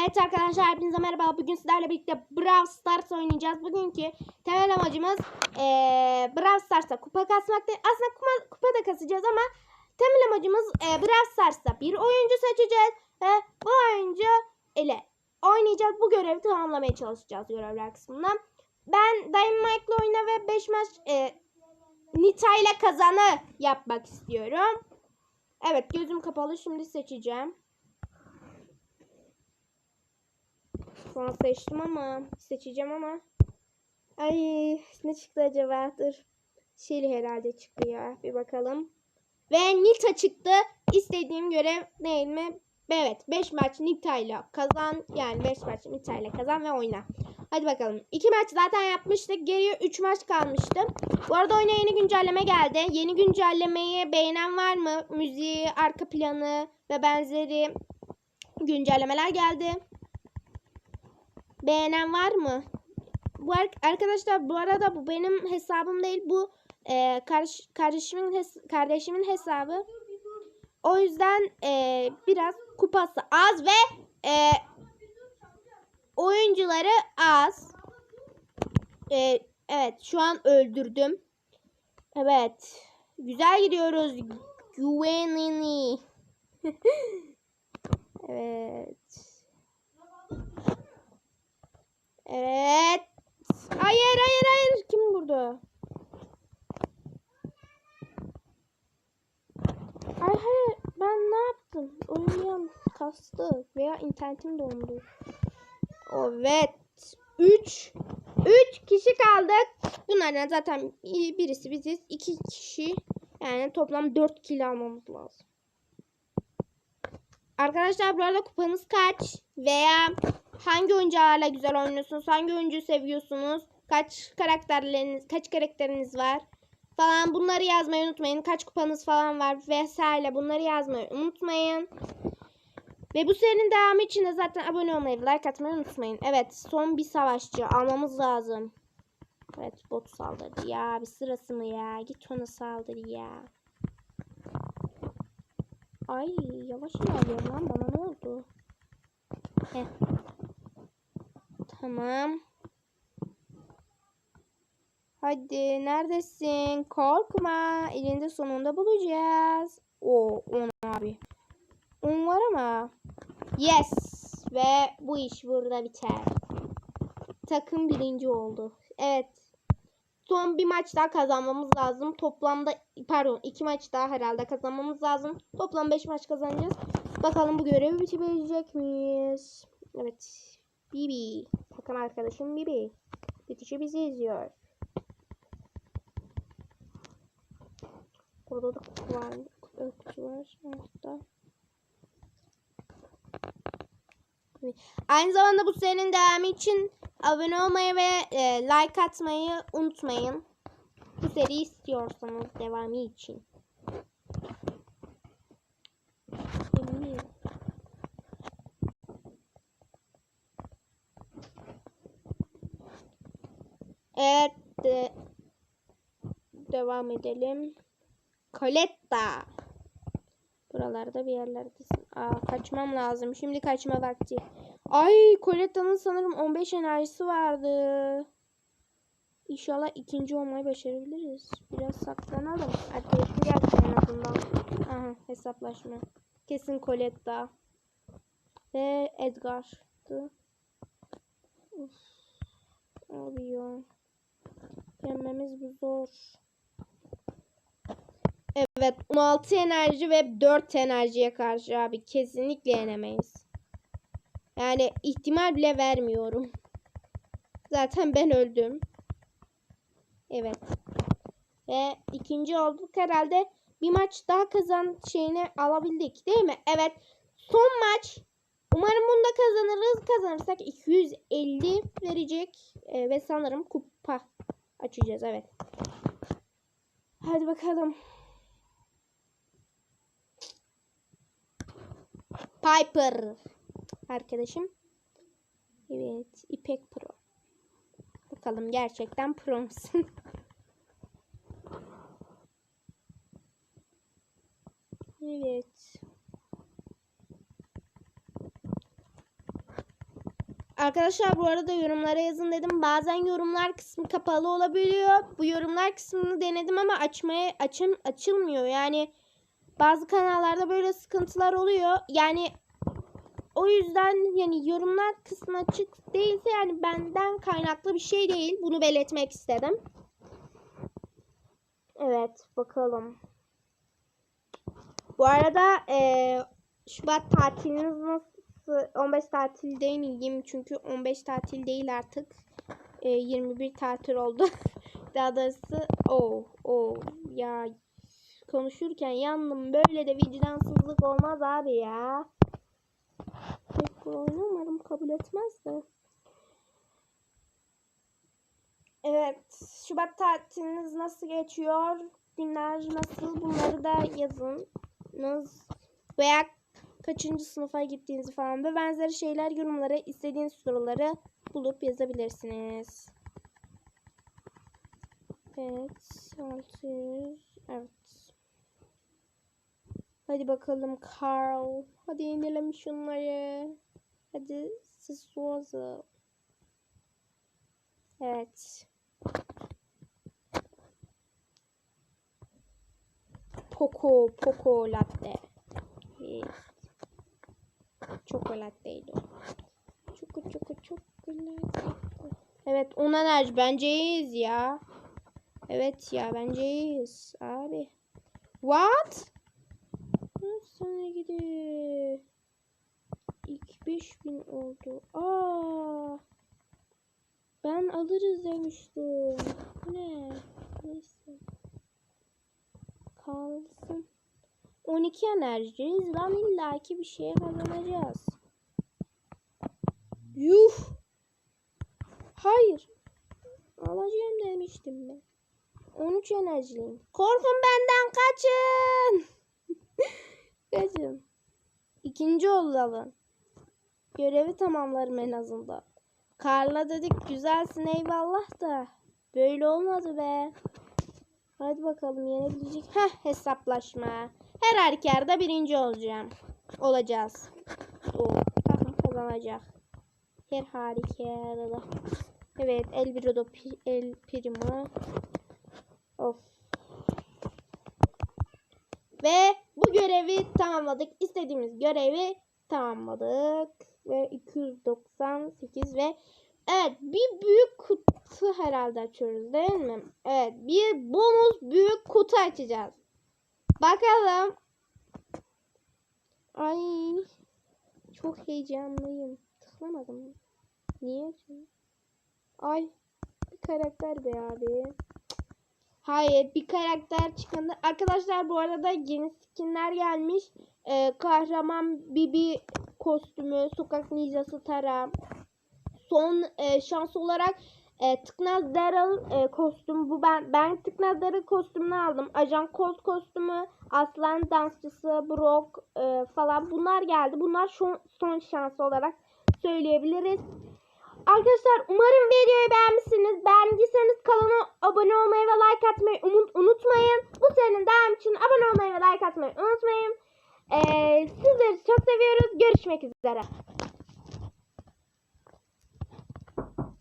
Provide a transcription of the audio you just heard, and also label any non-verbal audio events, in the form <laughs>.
Evet arkadaşlar hepinize merhaba. Bugün sizlerle birlikte Brawl Stars oynayacağız. Bugünkü temel amacımız eee Brawl Stars'ta kupa kasmak değil. Aslında kupa, kupa da kasacağız ama temel amacımız eee Brawl Stars'ta bir oyuncu seçeceğiz. Ve bu oyuncu ile oynayacağız. Bu görevi tamamlamaya çalışacağız görevler kısmından. Ben Dynamite'la oyna ve 5 maç eee Nita ile kazanı yapmak istiyorum. Evet gözüm kapalı şimdi seçeceğim. Şu seçtim ama seçeceğim ama. Ay ne çıktı acaba? Dur. Şeli herhalde çıktı ya. Bir bakalım. Ve Nita çıktı. İstediğim görev değil mi? Evet 5 maç Nita ile kazan. Yani 5 maç Nita ile kazan ve oyna. Hadi bakalım. 2 maç zaten yapmıştık. Geriye 3 maç kalmıştı. Bu arada oyuna yeni güncelleme geldi. Yeni güncellemeyi beğenen var mı? Müziği, arka planı ve benzeri güncellemeler geldi. Beğenen var mı? Bu ar- arkadaşlar bu arada bu benim hesabım değil. Bu e, kardeş, kardeşimin hes- kardeşimin hesabı. O yüzden e, biraz kupası az ve e, oyuncuları az. E, evet şu an öldürdüm. Evet. Güzel gidiyoruz. Güvenini. <laughs> evet. Evet. Hayır hayır hayır. Kim burada? Ay hayır. Ben ne yaptım? Oynayan kastı veya internetim dondu. Evet. 3 3 kişi kaldık. Bunlardan zaten birisi biziz. 2 kişi. Yani toplam 4 kilo almamız lazım. Arkadaşlar bu arada kupanız kaç? Veya hangi oyuncularla güzel oynuyorsunuz? Hangi oyuncuyu seviyorsunuz? Kaç karakterleriniz, kaç karakteriniz var? Falan bunları yazmayı unutmayın. Kaç kupanız falan var vesaire bunları yazmayı unutmayın. Ve bu serinin devamı için de zaten abone olmayı, like atmayı unutmayın. Evet, son bir savaşçı almamız lazım. Evet, bot saldırdı ya. Bir sırası mı ya? Git ona saldır ya. Ay, yavaş ilerliyorum lan. Bana ne oldu? Heh. Tamam. Hadi neredesin? Korkma. Elinde sonunda bulacağız. O on abi. On var ama. Yes. Ve bu iş burada biter. Takım birinci oldu. Evet. Son bir maç daha kazanmamız lazım. Toplamda pardon iki maç daha herhalde kazanmamız lazım. Toplam 5 maç kazanacağız. Bakalım bu görevi bitirebilecek miyiz? Evet. Bibi. Takım arkadaşım Bibi. Bitişi bizi izliyor. Burada da kutu var. Kutu var. Orada. Aynı zamanda bu serinin devamı için abone olmayı ve e, like atmayı unutmayın. Bu seri istiyorsanız devamı için. Eminim. Evet. de- devam edelim. Coletta. Buralarda bir yerlerdesin. Aa, kaçmam lazım. Şimdi kaçma vakti. Ay Coletta'nın sanırım 15 enerjisi vardı. İnşallah ikinci olmayı başarabiliriz. Biraz saklanalım. Arkadaşım gelsin en azından. Aha hesaplaşma. Kesin Coletta. Ve Edgar'dı. Uf. Abi ya. Yenmemiz bu zor. Evet 16 enerji ve 4 enerjiye karşı abi kesinlikle yenemeyiz. Yani ihtimal bile vermiyorum. Zaten ben öldüm. Evet. Ve ikinci olduk herhalde. Bir maç daha kazan şeyini alabildik değil mi? Evet. Son maç. Umarım bunda kazanırız. Kazanırsak 250 verecek. Ee, ve sanırım kupa açacağız. Evet. Hadi bakalım. Piper. Arkadaşım. Evet. İpek Pro. Bakalım gerçekten pro musun? <laughs> evet. Arkadaşlar bu arada yorumlara yazın dedim. Bazen yorumlar kısmı kapalı olabiliyor. Bu yorumlar kısmını denedim ama açmaya açım açılmıyor. Yani bazı kanallarda böyle sıkıntılar oluyor. Yani o yüzden yani yorumlar kısmı açık değilse yani benden kaynaklı bir şey değil. Bunu belirtmek istedim. Evet bakalım. Bu arada eee Şubat tatiliniz nasıl? 15 tatil değil miyim? Çünkü 15 tatil değil artık. Eee, 21 tatil oldu. <laughs> Daha doğrusu o o ya konuşurken yandım. Böyle de vicdansızlık olmaz abi ya. Pek oyunu umarım kabul etmez de. Evet. Şubat tatiliniz nasıl geçiyor? Günler nasıl? Bunları da yazınız. Veya kaçıncı sınıfa gittiğinizi falan ve benzeri şeyler yorumlara istediğiniz soruları bulup yazabilirsiniz. Evet. 600. Evet. Hadi bakalım Carl. Hadi inelim şunları. Hadi Sisuozu. Evet. Poco, Poco latte. Evet. Çikolatteydi o. Çoko çoko çikolata. Evet 10 enerji bence iyiyiz ya. Evet ya bence iyiyiz abi. What? Sana gidiyor. İlk 5000 oldu. Aa. Ben alırız demiştim. Ne? Neyse. Kalsın. 12 enerjiyiz lan illaki bir şeye kazanacağız. Yuh. Hayır. Alacağım demiştim ben. 13 enerjiliyim. Korkun benden kaçın. <laughs> kaçın. İkinci olalım. Görevi tamamlarım en azından. Karla dedik güzelsin eyvallah da. Böyle olmadı be. Hadi bakalım yenebilecek. Heh hesaplaşma. Her halükarda birinci olacağım. Olacağız. O kazanacak. Her halükarda. Evet el bir el primo. Of. Ve bu görevi tamamladık. İstediğimiz görevi tamamladık. Ve 298 ve evet bir büyük kutu herhalde açıyoruz değil mi? Evet bir bonus büyük kutu açacağız. Bakalım. Ay çok heyecanlıyım. Tıklamadım. Niye? Ay bir karakter be abi. Hayır bir karakter çıkanı. Arkadaşlar bu arada yeni skinler gelmiş. Ee, kahraman Bibi kostümü, sokak ninjası Tara. Son e, şans olarak e, Tıknaz Daryl e, kostümü bu ben ben Tıknaz Daryl kostümünü aldım. Ajan Colt kostümü, Aslan dansçısı, Brock e, falan bunlar geldi. Bunlar son, son şans olarak söyleyebiliriz. Arkadaşlar umarım videoyu beğenmişsiniz. Beğendiyseniz kanala abone olmayı ve like atmayı umut, unutmayın. Bu serinin devamı için abone olmayı ve like atmayı unutmayın. Ee, sizleri çok seviyoruz. Görüşmek üzere.